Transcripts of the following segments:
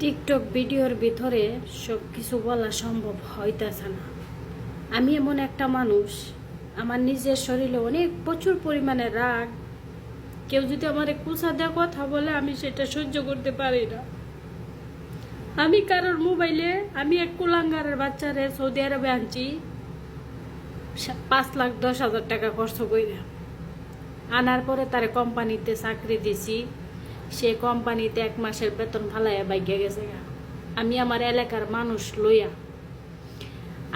TikTok ভিডিওর ভিতরে সব কিছু বলা সম্ভব হইতেছে না। আমি এমন একটা মানুষ, আমার নিজের শরীরে অনেক প্রচুর পরিমাণে রাগ। কেউ যদি আমার কুসা দেওয়া কথা বলে, আমি সেটা সহ্য করতে পারি না। আমি কারোর মোবাইলে, আমি এক কুলাঙ্গারের বাচ্চারে সৌদি আরবে আনছি পাঁচ লাখ দশ হাজার টাকা খরচ করে আনার পরে তার কোম্পানিতে চাকরি দিছি। সে কোম্পানিতে এক মাসের বেতন ফালাইয়া বাইকে গেছে। আমি আমার এলাকার মানুষ লইয়া,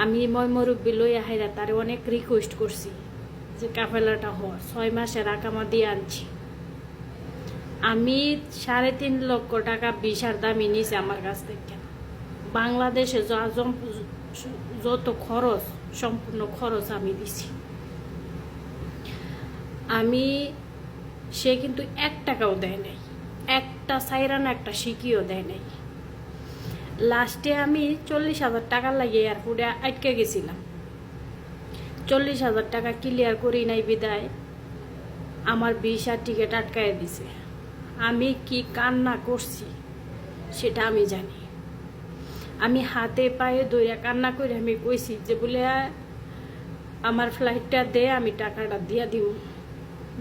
আমি মই মুরব্বী লইয়া হাইরা তারে অনেক রিকোয়েস্ট করছি যে কাফেলাটা হ, ছয় মাসের আকামা দিয়ে আনছি। আমি সাড়ে তিন লক্ষ টাকা বিশার দামি নিয়েছি আমার কাছ থেকে। বাংলাদেশে যত খরচ, সম্পূর্ণ খরচ আমি দিছি। আমি সে কিন্তু এক টাকাও দেয় নাই। একটা সাইরান, একটা শিকিও দেয় নাই। লাস্টে আমি চল্লিশ হাজার টাকা লাগিয়ে এয়ারপোর্টে আটকে গেছিলাম। চল্লিশ হাজার টাকা ক্লিয়ার করি নাই বিদায়। আমার ভিসা টিকিট আটকায় দিছে। আমি কি কান্না করছি, সেটা আমি জানি। আমি হাতে পায়ে দইরা কান্না করে আমি কইছি যে বলে, আমার ফ্লাইটটা দে, আমি টাকাটা দিয়া দিব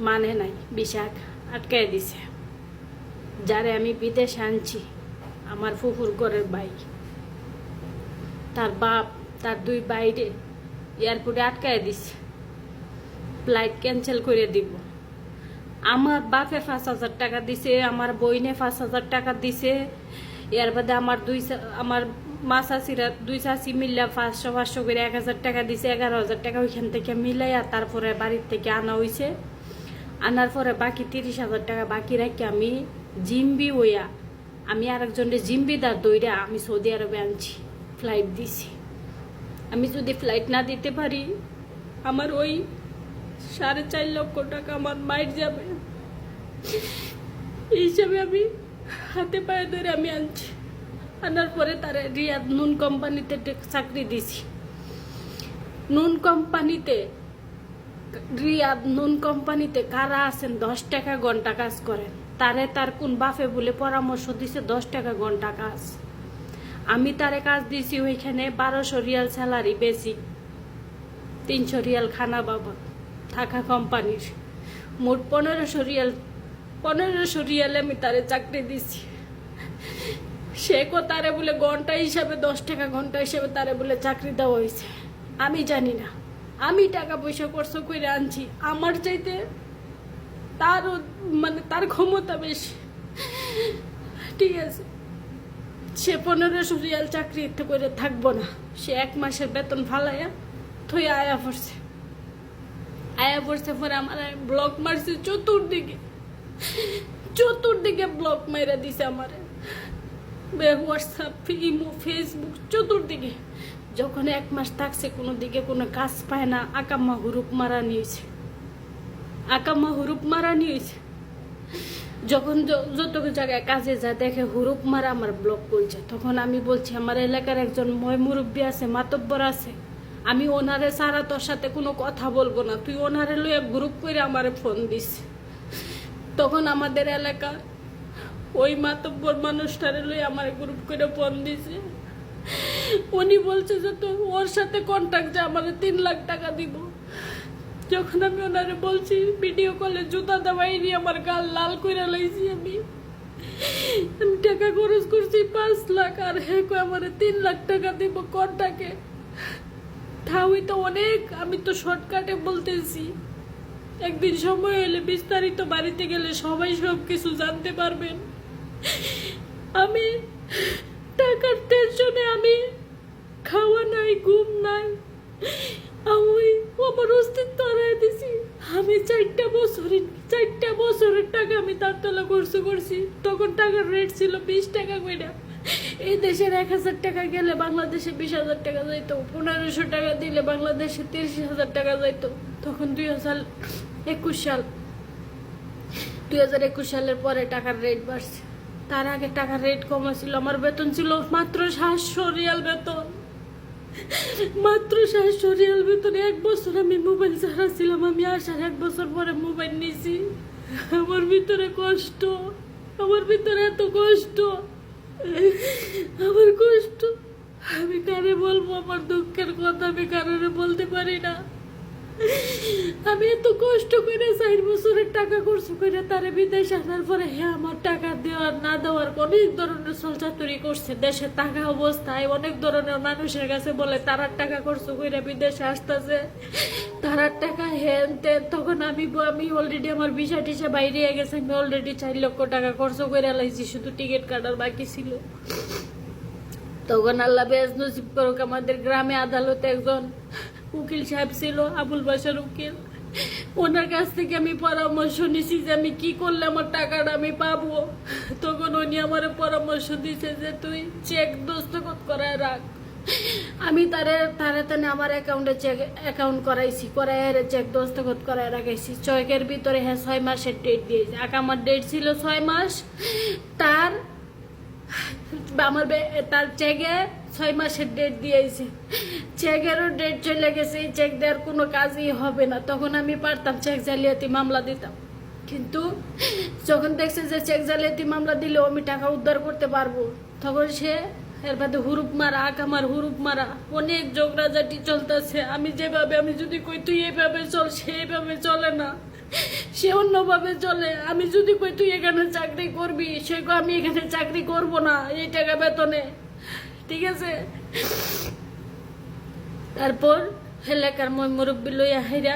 মানে নাই বিশাখ আটকায় দিছে। যারে আমি বিদেশে আনছি, আমার ফুফুর ঘরের ভাই। তার বাপ, তার দুই বাইরে এয়ারপোর্টে আটকায় দিছে। ফ্লাইট ক্যান্সেল করে দিব। আমার বাপে পাঁচ হাজার টাকা দিছে, আমার বইনে পাঁচ হাজার টাকা দিছে। এর বাদে আমার দুই আমার মা চাষিরা দুই চাষি মিললে পাঁচশো পাঁচশো করে এক হাজার টাকা দিছে, এগারো হাজার টাকা ওইখান থেকে মিলাইয়া তারপরে বাড়ির থেকে আনা হয়েছে আনার পরে বাকি তিরিশ হাজার টাকা বাকি রাখি আমি। জিম্বি ওয়া আমি আরেকজনের জিম্বিদার দইরা, আমি সৌদি আরবে আনছি ফ্লাইট দিছি। আমি যদি ফ্লাইট না দিতে পারি, আমার ওই সাড়ে চার লক্ষ টাকা আমার মাইর যাবে। এই হিসাবে আমি হাতে পায়ে ধরে আমি আনছি। আনার পরে তারা রিয়াদ নুন কোম্পানিতে চাকরি দিছি। নুন কোম্পানিতে, রিয়াদ নুন কোম্পানিতে কারা আছেন, দশ টাকা ঘণ্টা কাজ করেন। তারে তার কোন বাফে বলে পরামর্শ দিছে, দশ টাকা ঘণ্টা কাজ আমি তারে কাজ দিছি ওইখানে বারোশো রিয়াল স্যালারি বেশি, তিনশো রিয়াল খানা বাবদ থাকা কোম্পানির। মোট পনেরোশো রিয়াল, পনেরোশো রিয়ালে আমি তারে চাকরি দিছি। সে কো তারে বলে ঘণ্টা হিসাবে, দশ টাকা ঘণ্টা হিসাবে তারে বলে চাকরি দেওয়া হয়েছে। আমি জানি না। আমি টাকা পয়সা খরচ করে আনছি। আমার চাইতে তারও মানে তার ক্ষমতা বেশি। ঠিক আছে। সে পনেরোশো রিয়াল চাকরি করে থাকব না। সে এক মাসের বেতন ফালাইয়া থই আয়া পড়ছে। আয়া পড়ছে পরে আমার ব্লক মারছে চতুর্দিকে। চতুর্দিকে ব্লক মাইরা দিছে আমার। হোয়াটসঅ্যাপ ইমো ফেসবুক চতুর্দিকে। যখন এক মাস থাকছে, কোনো দিকে কোনো কাজ পায় না। আকাম্মা গ্রুপ মারা নিয়েছে আকাম্মা হুরুপ মারা নিয়েছে। যখন যত জায়গায় কাজে যায়, দেখে হুরুপ মারা আমার ব্লক করছে। তখন আমি বলছি, আমার এলাকার একজন ময় মুরব্বী আছে, মাতব্বর আছে। আমি ওনারে সারা তোর সাথে কোনো কথা বলব না। তুই ওনারে লইয়া গ্রুপ করে আমারে ফোন দিস। তখন আমাদের এলাকা ওই মাতব্বর মানুষটারে লই আমার গ্রুপ করে ফোন দিছে। উনি বলছে যে তো ওর সাথে কন্ট্যাক্ট যে আমার তিন লাখ টাকা দিব। যখন আমি ওনারে বলছি, ভিডিও কলে জুতা দেওয়াই নিয়ে আমার গাল লাল করে লাইছি আমি। আমি টাকা খরচ করছি পাঁচ লাখ, আর হে আমার তিন লাখ টাকা দিব কন্টাকে তাওই তো অনেক, আমি তো শর্টকাটে বলতেছি। একদিন সময় হলে বিস্তারিত বাড়িতে গেলে সবাই সব কিছু জানতে পারবেন। আমি টাকার টেনশনে আমি খাওয়া নাই, ঘুম নাই। আমি আমার অস্তিত্ব হারাই দিছি। আমি চারটা বছরে চারটা বছরের টাকা আমি তার তলা খরচ করছি। তখন টাকার রেট ছিল বিশ টাকা করে এই দেশের এক হাজার টাকা গেলে বাংলাদেশে বিশ হাজার টাকা যাইতো। পনেরোশো টাকা দিলে বাংলাদেশে তিরিশ হাজার টাকা যাইতো। তখন দুই হাজার একুশ সাল দুই হাজার একুশ সালের পরে টাকার রেট বাড়ছে। তার আগে টাকার রেট কমা ছিল আমার বেতন ছিল মাত্র সাতশো রিয়াল বেতন। মাত্র সাতশো রিয়াল বেতনে এক বছর আমি মোবাইল ছাড়া ছিলাম, আমি আসার এক বছর পরে মোবাইল নিয়েছি আমার ভিতরে কষ্ট, আমার ভিতরে এত কষ্ট, আমার কষ্ট। আমি কারে বলব আমার দুঃখের কথা আমি কারণে বলতে পারি না। আমি এত কষ্ট করে চার বছরের টাকা খরচ করে তারে বিদেশ আসার পরে হ্যাঁ আমার টাকা দেওয়ার, না দেওয়ার অনেক ধরনের সলচাতুরি করছে। দেশে টাকা অবস্থায় অনেক ধরনের মানুষের কাছে বলে, তারার টাকা খরচ করে বিদেশে আসতেছে। তারার টাকা হেন তেন। তখন আমি আমি অলরেডি আমার ভিসা টিসা বাইরে গেছে। আমি অলরেডি চার লক্ষ টাকা খরচ করে লাইছি, শুধু টিকিট কাটার বাকি ছিল। তখন আল্লাহ বেজ নসিব করুক, আমাদের গ্রামে আদালতে একজন উকিল সাহেব ছিল, আবুল বাসার উকিল। ওনার কাছ থেকে আমি পরামর্শ নিছি যে আমি কি করলে আমার টাকাটা আমি পাবো। তখন উনি আমার পরামর্শ দিছে যে, তুই চেক দস্তখত করায় রাখ। আমি তারে তারে তানে আমার অ্যাকাউন্টে চেক অ্যাকাউন্ট করাইছি করাই চেক দস্তখত করায় রাখাইছি। চেকের ভিতরে হ্যাঁ ছয় মাসের ডেট দিয়েছে। আগে আমার ডেট ছিল ছয় মাস। তার, আমার তার চেকে ছয় মাসের ডেট দিয়েছে। চেকেরও ডেট চলে গেছে, এই চেক দেওয়ার কোনো কাজই হবে না। তখন আমি পারতাম চেক জালিয়াতি মামলা দিতাম। কিন্তু যখন দেখছে যে চেক জালিয়াতি মামলা দিলেও আমি টাকা উদ্ধার করতে পারব, তখন সে এর বাদে হুরুপ মারা আকামার হুরুপ মারা, অনেক যোগরাজাটি চলতেছে। আমি যেভাবে, আমি যদি কই তুই এইভাবে চল, সে এইভাবে চলে না। সে অন্যভাবে চলে। আমি যদি কই তুই এখানে চাকরি করবি, সে আমি এখানে চাকরি করব না, এই টাকা বেতনে। ঠিক আছে? তারপর এলাকার মই মুরব্বী লইয়া হাইরা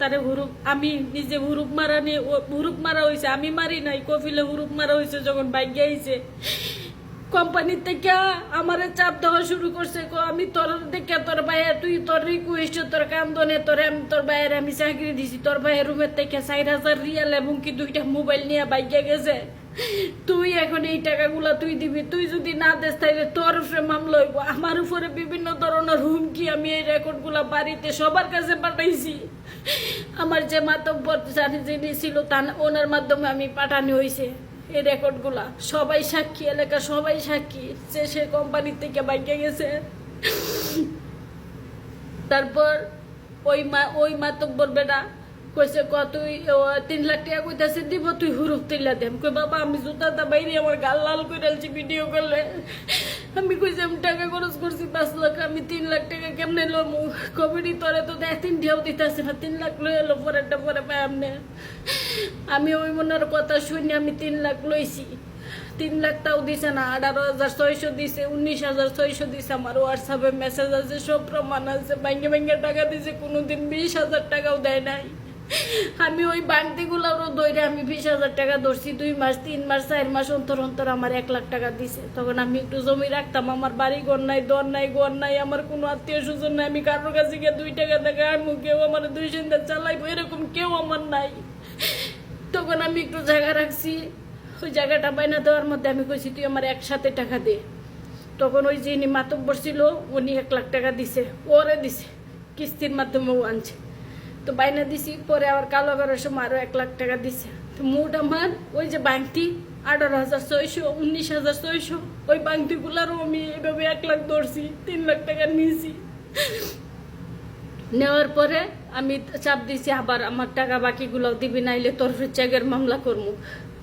তারে হুরুপ, আমি নিজে হুরুপ মারা নিয়ে হুরুপ মারা হয়েছে আমি মারি নাই, কফিলে হুরুপ মারা হয়েছে যখন বাইক আইছে। কোম্পানির থেকে আমারে চাপ দেওয়া শুরু করছে, কো আমি তোর দেখে তোর ভাইয়া তুই তোর রিকোয়েস্ট তোর কান্দনে তোর আমি তোর ভাইয়ের আমি চাকরি দিছি, তোর ভাইয়ের রুমের থেকে চার হাজার রিয়াল এবং কি দুইটা মোবাইল নিয়ে বাইকে গেছে। তুই এখন এই টাকাগুলো তুই দিবি, তুই যদি না দেস তাইলে তোর উপরে মামলা হইব। আমার উপরে বিভিন্ন ধরনের হুমকি আমি এই রেকর্ডগুলো বাড়িতে সবার কাছে পাঠাইছি। আমার যে মাতব্বর যিনি ছিল তা ওনার মাধ্যমে আমি পাঠানো হয়েছে এই রেকর্ডগুলা। সবাই সাক্ষী এলাকা সবাই সাক্ষী, যে সে কোম্পানি থেকে বাইকে গেছে। তারপর ওই মা, ওই মাতব্বর বেটা কইছে ক তুই তিন লাখ টাকা কইতাছে, দিব তুই হুরুপ তুইলা দেম কই, বাবা, আমি জুতাটা বাইরে আমার গাল লাল করে আলছি ভিডিও করলে আমি কইছি, আমি টাকা খরচ করছি পাঁচ লাখ, আমি তিন লাখ টাকা কেমনে লম? কবিডি তোরে তো দেখ তিন ঢেউ দিতেছে না, তিন লাখ লই এলো, পরেরটা পরে পাই আমনে। আমি ওই মনের কথা শুনি আমি তিন লাখ লইছি। তিন লাখ তাও দিছে না, আঠারো হাজার ছয়শো দিছে, উনিশ হাজার ছয়শো দিছে। আমার হোয়াটসঅ্যাপে মেসেজ আছে, সব প্রমাণ আছে ব্যাঙ্গে ব্যাঙ্গে টাকা দিছে, কোনোদিন বিশ হাজার টাকাও দেয় নাই। আমি ওই বাংতিগুলোরও দইরে আমি বিশ হাজার টাকা ধরছি, দুই মাস, তিন মাস, চার মাস অন্তর অন্তর আমার এক লাখ টাকা দিছে। তখন আমি একটু জমি রাখতাম, আমার বাড়ি ঘর নাই, দর নাই, ঘর নাই, আমার কোনো আত্মীয় স্বজন নাই, আমি কারোর কাছে গিয়ে দুই টাকা টাকা আনব কেউ আমার দুই চিন্তা চালাইবো, এরকম কেউ আমার নাই। তখন আমি একটু জায়গা রাখছি, ওই জায়গাটা বাইনা দেওয়ার মধ্যে আমি কইছি, তুই আমার একসাথে টাকা দে। তখন ওই যিনি মাতব্বর ছিল, উনি এক লাখ টাকা দিছে, ওরে দিছে, কিস্তির মাধ্যমে ও আনছে। তো বাইনা দিছি, পরে আবার কালো করার সময় আরও এক লাখ টাকা দিছে। তো মোট আমার ওই যে বাংতি, আঠারো হাজার ছয়শো, উনিশ হাজার ছয়শো, ওই বাংতিগুলারও আমি এভাবে এক লাখ ধরছি, তিন লাখ টাকা নিয়েছি। নেওয়ার পরে আমি চাপ দিছি, আবার আমার টাকা বাকিগুলো দিবি, নাইলে তোর চেকের মামলা করব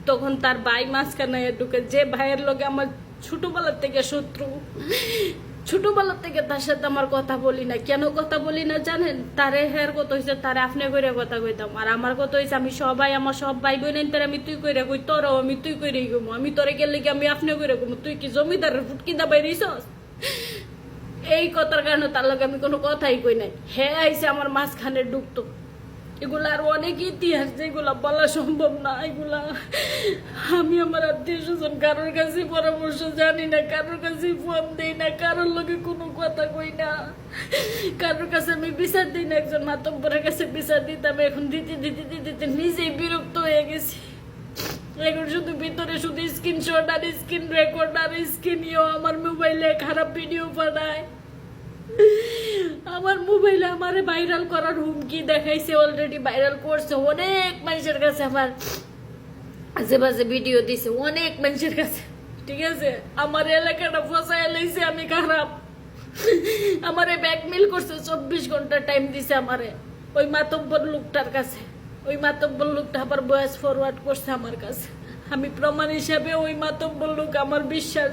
তখন তার ভাই মাঝখানে ঢুকে, যে ভাইয়ের লগে আমার ছোটবেলার থেকে শত্রু ছোটবেলার থেকে তার সাথে আমার কথা বলি না কেন কথা বলি না জানেন? তারে হের কত হয়েছে তারে আপনি করে কথা কইতাম। আর আমার কথা হয়েছে আমি সবাই, আমার সব ভাই বোন তার আমি তুই কইরা কই, তোরও আমি তুই কইরে গমু আমি তোরে গেলে কি আমি আপনি করে গমু তুই কি জমিদারের ফুটকি দাবাই দিছস এই কথার কারণে তার লগে আমি কোনো কথাই কই নাই। হ্যাঁ আইসে আমার মাঝখানে ঢুকতো এগুলা আর অনেক ইতিহাস যেগুলা বলা সম্ভব না, এগুলা আমি আমার আত্মীয় স্বজন কারোর কাছে পরামর্শ জানি না, কারোর কাছে ফোন দিই না, কারোর লগে কোনো কথা কই না। কারোর কাছে আমি বিচার দিই না, একজন মাতব্বরের কাছে বিচার দিতাম, এখন দিতে দিতে দিতে দিতে নিজেই বিরক্ত হয়ে গেছি। এখন শুধু ভিতরে শুধু স্ক্রিনশট আর স্ক্রিন রেকর্ড আর স্ক্রিনিও আমার মোবাইলে খারাপ ভিডিও পাঠায় আমার মোবাইলে আমারে ভাইরাল করার হুমকি দেখাইছে অলরেডি ভাইরাল করছে। অনেক মানুষের কাছে আমার বাজে ভিডিও দিছে, অনেক মানুষের কাছে। ঠিক আছে? আমার এলাকাটা ফসায় লইছে, আমি খারাপ। আমারে ব্যাকমেল করছে, চব্বিশ ঘণ্টা টাইম দিছে আমারে। ওই মাতব্বর লোকটার কাছে। ওই মাতব্বর লোকটা আবার বয়স ফরওয়ার্ড করছে আমার কাছে। আমি প্রমাণ হিসাবে ওই মাতব্বর লোক আমার বিশ্বাস